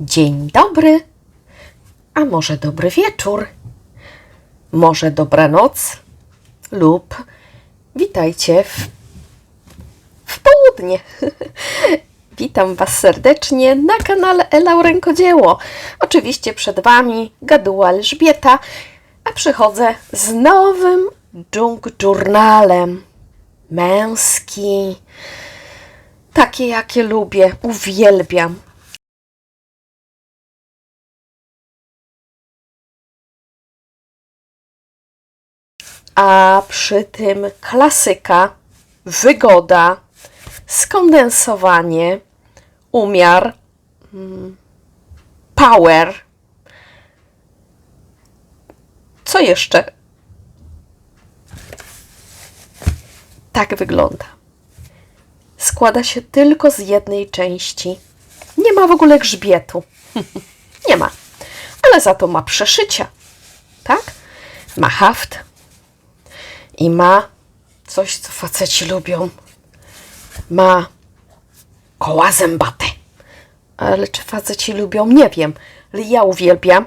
Dzień dobry, a może dobry wieczór, może dobranoc lub witajcie w, w południe. Witam Was serdecznie na kanale Ela Rękodzieło. Oczywiście przed Wami gaduła Elżbieta, a przychodzę z nowym Junk Journalem. Męski, takie jakie lubię, uwielbiam. A przy tym klasyka, wygoda, skondensowanie, umiar, mm, power. Co jeszcze? Tak wygląda. Składa się tylko z jednej części. Nie ma w ogóle grzbietu. Nie ma. Ale za to ma przeszycia. Tak? Ma haft, i ma coś, co faceci lubią. Ma koła zębate. Ale czy faceci lubią? Nie wiem. Ale ja uwielbiam.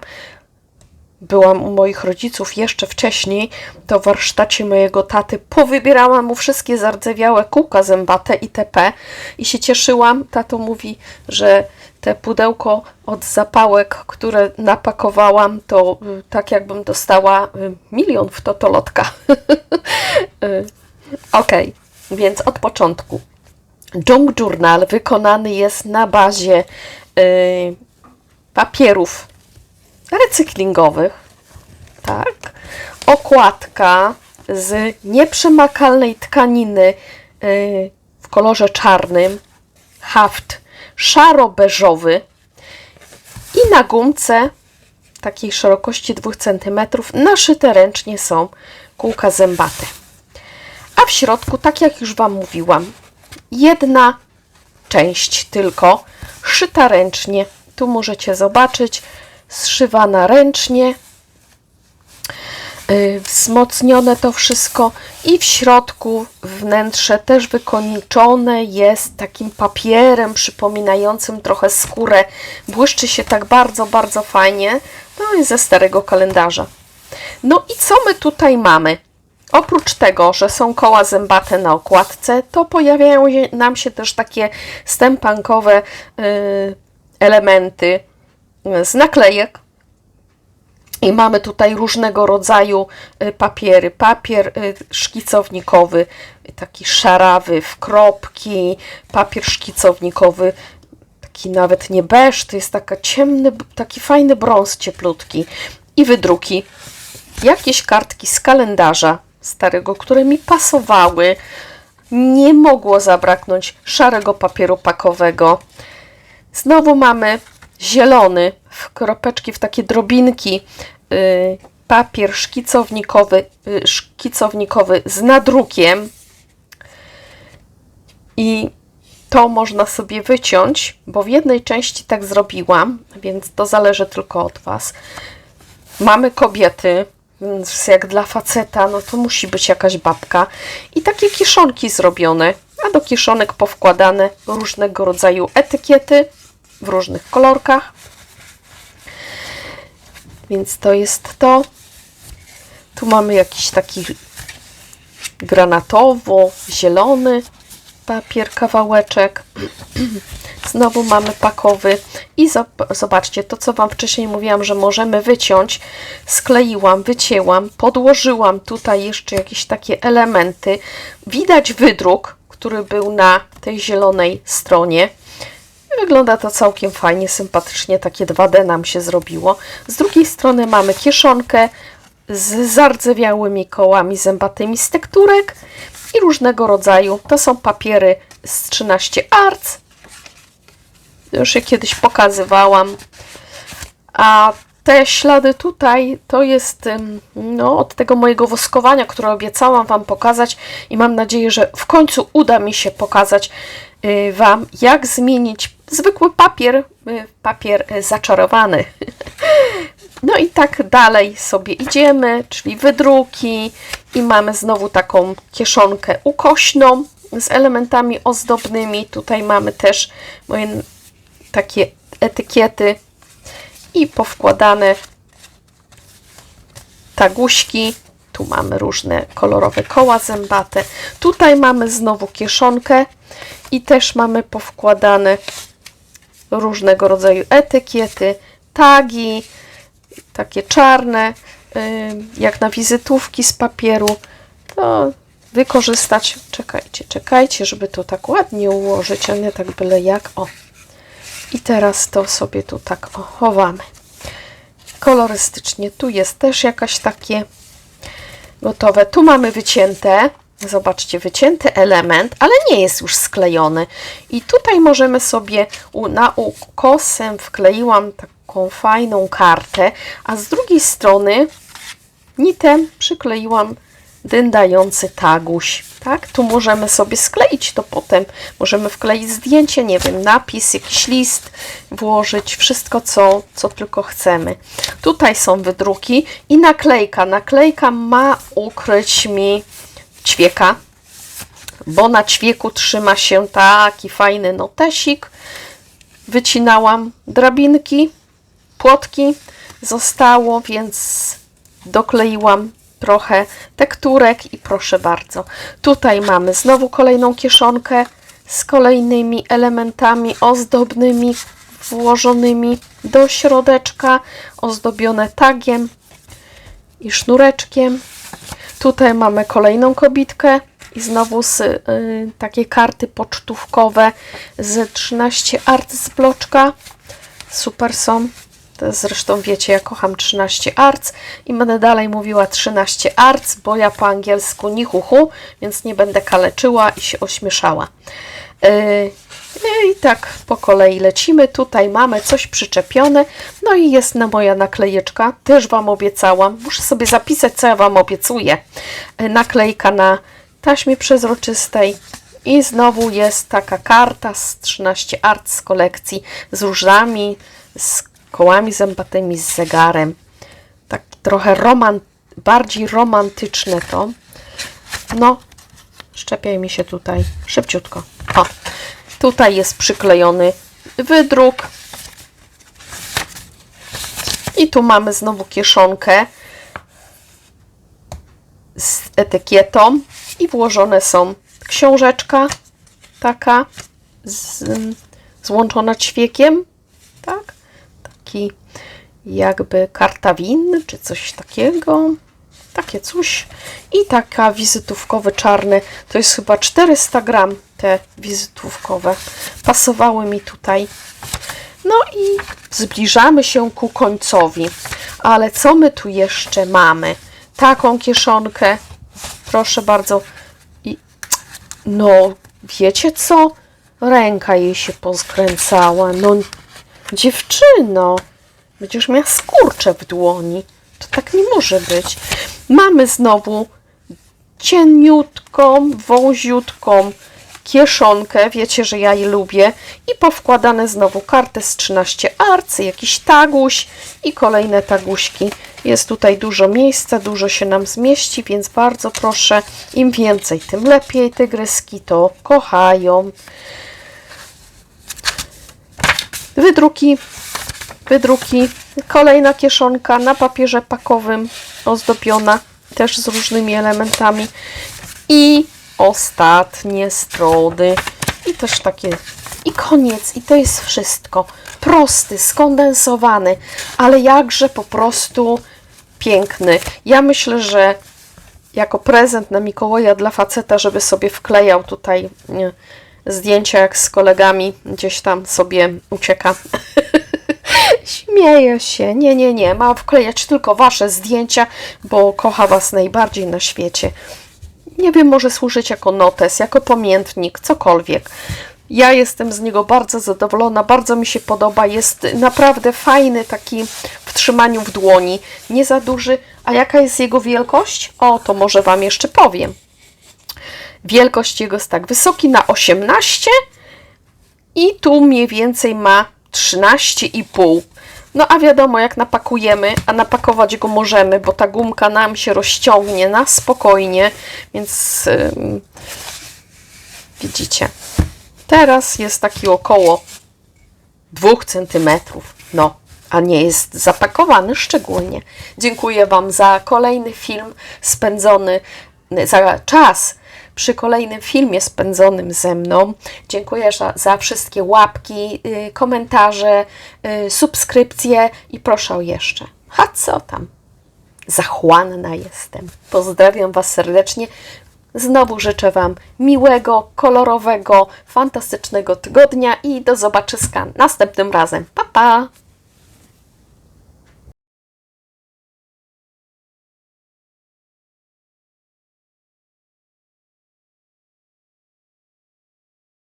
Byłam u moich rodziców jeszcze wcześniej, to w warsztacie mojego taty powybierałam mu wszystkie zardzewiałe kółka zębate itp. I się cieszyłam. Tato mówi, że te pudełko od zapałek, które napakowałam, to y, tak jakbym dostała y, milion w totolotka. Y, Okej, więc od początku. Junk Journal wykonany jest na bazie papierów recyklingowych. Tak. Okładka z nieprzemakalnej tkaniny w kolorze czarnym. Haft szaro-beżowy. I na gumce takiej szerokości 2 cm naszyte ręcznie są kółka zębate. A w środku, tak jak już Wam mówiłam, jedna część tylko szyta ręcznie. Tu możecie zobaczyć, zszywana ręcznie, wzmocnione to wszystko i w środku wnętrze też wykończone jest takim papierem przypominającym trochę skórę. Błyszczy się tak bardzo, bardzo fajnie. No i ze starego kalendarza. No i co my tutaj mamy? Oprócz tego, że są koła zębate na okładce, to pojawiają nam się też takie stempankowe y, elementy y, z naklejek. I mamy tutaj różnego rodzaju y, papiery. Papier y, szkicownikowy, taki szarawy w kropki, papier szkicownikowy, taki nawet nie beż, to jest taka ciemny, taki fajny brąz cieplutki. I wydruki jakieś kartki z kalendarza starego, które mi pasowały. Nie mogło zabraknąć szarego papieru pakowego. Znowu mamy zielony w kropeczki, w takie drobinki. y, papier szkicownikowy, y, szkicownikowy z nadrukiem. I to można sobie wyciąć, bo w jednej części tak zrobiłam, więc to zależy tylko od Was. Mamy kobiety, więc jak dla faceta, no to musi być jakaś babka. I takie kieszonki zrobione, a do kieszonek powkładane różnego rodzaju etykiety w różnych kolorkach. Więc to jest to. Tu mamy jakiś taki granatowo-zielony papier, kawałeczek. Znowu mamy pakowy i zob- zobaczcie, to co Wam wcześniej mówiłam, że możemy wyciąć, skleiłam, wycięłam, podłożyłam tutaj jeszcze jakieś takie elementy. Widać wydruk, który był na tej zielonej stronie. Wygląda to całkiem fajnie, sympatycznie, takie 2D nam się zrobiło. Z drugiej strony mamy kieszonkę z zardzewiałymi kołami zębatymi z tekturek i różnego rodzaju. To są papiery z 13 Arts. Już je kiedyś pokazywałam. A te ślady tutaj to jest no, od tego mojego woskowania, które obiecałam Wam pokazać i mam nadzieję, że w końcu uda mi się pokazać Wam, jak zmienić zwykły papier, y, papier y, zaczarowany. No i tak dalej sobie idziemy, czyli wydruki i mamy znowu taką kieszonkę ukośną z elementami ozdobnymi. Tutaj mamy też moje takie etykiety i powkładane taguśki. Tu mamy różne kolorowe koła zębate. Tutaj mamy znowu kieszonkę i też mamy powkładane różnego rodzaju etykiety, tagi, takie czarne, ym, jak na wizytówki z papieru. To wykorzystać. Czekajcie, czekajcie, żeby to tak ładnie ułożyć, a nie tak byle jak. O. I teraz to sobie tu tak o, chowamy. Kolorystycznie tu jest też jakaś takie gotowe. Tu mamy wycięte. Zobaczcie, wycięty element, ale nie jest już sklejony. I tutaj możemy sobie na ukosem wkleiłam taką fajną kartę, a z drugiej strony nitem przykleiłam dyndający taguś. Tak, tu możemy sobie skleić to potem. Możemy wkleić zdjęcie, nie wiem, napis, jakiś list, włożyć wszystko, co, co tylko chcemy. Tutaj są wydruki i naklejka. Naklejka ma ukryć mi ćwieka, bo na ćwieku trzyma się taki fajny notesik. Wycinałam drabinki, płotki zostało, więc dokleiłam trochę tekturek i proszę bardzo. Tutaj mamy znowu kolejną kieszonkę z kolejnymi elementami ozdobnymi włożonymi do środeczka, ozdobione tagiem i sznureczkiem. Tutaj mamy kolejną kobitkę i znowu z y, takie karty pocztówkowe z 13 art z bloczka. Super są. Zresztą wiecie, ja kocham 13 arts i będę dalej mówiła 13 arts, bo ja po angielsku ni hu, hu więc nie będę kaleczyła i się ośmieszała. Yy, I tak po kolei lecimy. Tutaj mamy coś przyczepione. No i jest na moja naklejeczka. Też Wam obiecałam. Muszę sobie zapisać, co ja Wam obiecuję. Yy, Naklejka na taśmie przezroczystej. I znowu jest taka karta z 13 art z kolekcji z różami, z kołami zębatymi, z zegarem. Tak trochę bardziej romantyczne to. No, szczepiaj mi się tutaj szybciutko. O, tutaj jest przyklejony wydruk. I tu mamy znowu kieszonkę z etykietą i włożone są książeczka taka z, złączona ćwiekiem, tak? Taki jakby karta win, czy coś takiego. Takie coś. I taka wizytówkowy czarny, to jest chyba 400 gram te wizytówkowe. Pasowały mi tutaj. No i zbliżamy się ku końcowi. Ale co my tu jeszcze mamy? Taką kieszonkę. Proszę bardzo. I no, wiecie co? Ręka jej się pozkręcała. No, dziewczyno, będziesz miała skurcze w dłoni. To tak nie może być. Mamy znowu cieniutką, wąziutką kieszonkę. Wiecie, że ja je lubię. I powkładane znowu kartę z 13 arcy, jakiś taguś i kolejne taguśki. Jest tutaj dużo miejsca, dużo się nam zmieści, więc bardzo proszę, im więcej, tym lepiej. Tygryski to kochają. Wydruki, wydruki. Kolejna kieszonka na papierze pakowym, ozdobiona też z różnymi elementami. I ostatnie strony. I też takie. I koniec. I to jest wszystko. Prosty, skondensowany, ale jakże po prostu piękny. Ja myślę, że jako prezent na Mikołaja dla faceta, żeby sobie wklejał tutaj nie, zdjęcia, jak z kolegami gdzieś tam sobie ucieka. Śmieję się. Nie, nie, nie. Ma wklejać tylko wasze zdjęcia, bo kocha was najbardziej na świecie. Nie wiem, może służyć jako notes, jako pamiętnik, cokolwiek. Ja jestem z niego bardzo zadowolona, bardzo mi się podoba. Jest naprawdę fajny, taki w trzymaniu w dłoni. Nie za duży. A jaka jest jego wielkość? O, to może Wam jeszcze powiem. Wielkość jego jest tak wysoki na 18 i tu mniej więcej ma 13,5. No a wiadomo, jak napakujemy, a napakować go możemy, bo ta gumka nam się rozciągnie na spokojnie, więc ym, widzicie. Teraz jest taki około dwóch centymetrów. No, a nie jest zapakowany szczególnie. Dziękuję Wam za kolejny film spędzony, za czas przy kolejnym filmie spędzonym ze mną. Dziękuję za, za wszystkie łapki, y, komentarze, y, subskrypcje i proszę o jeszcze. A co tam? Zachłanna jestem. Pozdrawiam Was serdecznie. Znowu życzę Wam miłego, kolorowego, fantastycznego tygodnia i do zobaczyska następnym razem. Pa, pa!